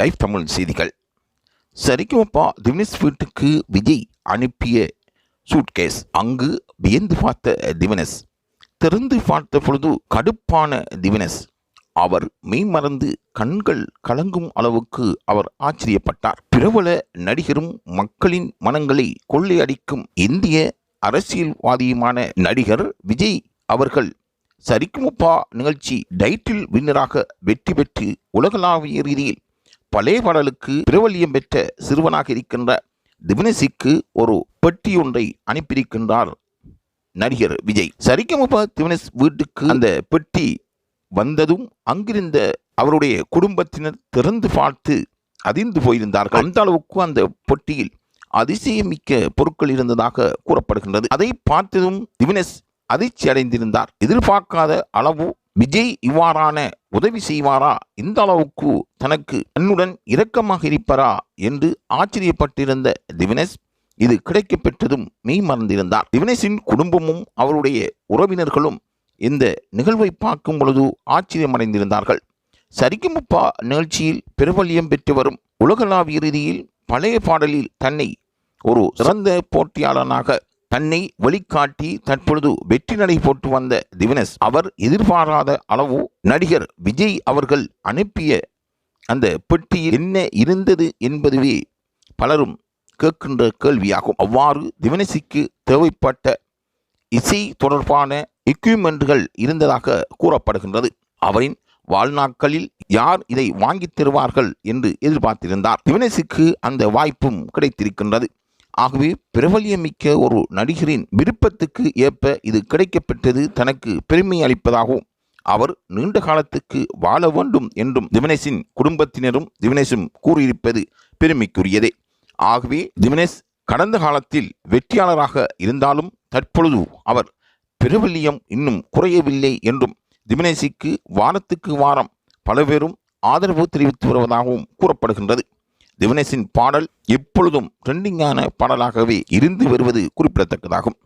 Live Tamil செய்திகள். சரிக்குமப்பா திவினேஷ் வீட்டுக்கு விஜய் அனுப்பிய சூட்கேஸ் அங்கு வியந்து பார்த்த திவினஸ் திறந்து பார்த்த பொழுது கடுப்பான திவினஸ் அவர் மெய்மறந்து கண்கள் கலங்கும் அளவுக்கு அவர் ஆச்சரியப்பட்டார். பிரபல நடிகரும் மக்களின் மனங்களை கொள்ளையடிக்கும் இந்திய அரசியல்வாதியுமான நடிகர் விஜய் அவர்கள் சரிக்குமுப்பா நிகழ்ச்சி டைட்டில் வின்னராக வெற்றி பெற்று உலகளாவிய ரீதியில் பழைய பாடலுக்கு பிரபல்யம் பெற்ற சிறுவனாக இருக்கின்ற திவினசிக்கு ஒரு பெட்டி ஒன்றை அனுப்பியிருக்கின்றார் நடிகர் விஜய். சரிகமபா திவினஸ் வீட்டுக்கு அந்த பெட்டி வந்ததும் அங்கிருந்த அவருடைய குடும்பத்தினர் திறந்து பார்த்து அதிர்ந்து போயிருந்தார்கள். அந்த அளவுக்கு அந்த பொட்டியில் அதிசயமிக்க பொருட்கள் இருந்ததாக கூறப்படுகின்றது. அதை பார்த்ததும் திவினஸ் அதிர்ச்சி அடைந்திருந்தார் எதிர்பார்க்காத அளவு விஜய் இவ்வாறான உதவி செய்வாரா? இந்த அளவுக்கு தனக்கு தன்னுடன் இரக்கமாக இருப்பாரா? என்று ஆச்சரியப்பட்டிருந்த திவினஸ் இது கிடைக்கப்பெற்றதும் மெய் மறந்திருந்தார். திவினேஷின் குடும்பமும் அவருடைய உறவினர்களும் இந்த நிகழ்வை பார்க்கும் பொழுது ஆச்சரியமடைந்திருந்தார்கள். சரிகமுப்பா நிகழ்ச்சியில் பிரபல்யம் பெற்று வரும் உலகளாவிய ரீதியில் பழைய பாடலில் தன்னை ஒரு சிறந்த போட்டியாளனாக தன்னை வெளிக்காட்டி தற்பொழுது வெற்றி நடை போட்டு வந்த திவினஸ் அவர் எதிர்பாராத அளவு நடிகர் விஜய் அவர்கள் அனுப்பிய அந்த பெட்டியில் என்ன இருந்தது என்பதுவே பலரும் கேட்கின்ற கேள்வியாகும். அவ்வாறு திவினசிக்கு தேவைப்பட்ட இசை தொடர்பான எக்யூப்மெண்ட்கள் இருந்ததாக கூறப்படுகின்றது. அவரின் வாழ்நாட்களில் யார் இதை வாங்கித் தருவார்கள் என்று எதிர்பார்த்திருந்தார். திவினசிக்கு அந்த வாய்ப்பும் கிடைத்திருக்கின்றது. ஆகவே பிரபல்யமிக்க ஒரு நடிகரின் விருப்பத்துக்கு ஏற்ப இது கிடைக்கப்பெற்றது தனக்கு பெருமை அளிப்பதாகவும் அவர் நீண்ட காலத்துக்கு வாழ வேண்டும் என்றும் திவினேஷின் குடும்பத்தினரும் திவினேஷும் கூறியிருப்பது பெருமைக்குரியதே. ஆகவே திவினேஷ் கடந்த காலத்தில் வெற்றியாளராக இருந்தாலும் தற்பொழுது அவர் பிரபல்யம் இன்னும் குறையவில்லை என்றும் திவினேஷிக்கு வாரத்துக்கு வாரம் பல பேரும் ஆதரவு தெரிவித்து வருவதாகவும் கூறப்படுகின்றது. திவனேசின் பாடல் எப்பொழுதும் ட்ரெண்டிங்கான பாடலாகவே இருந்து வருவது குறிப்பிடத்தக்கதாகும்.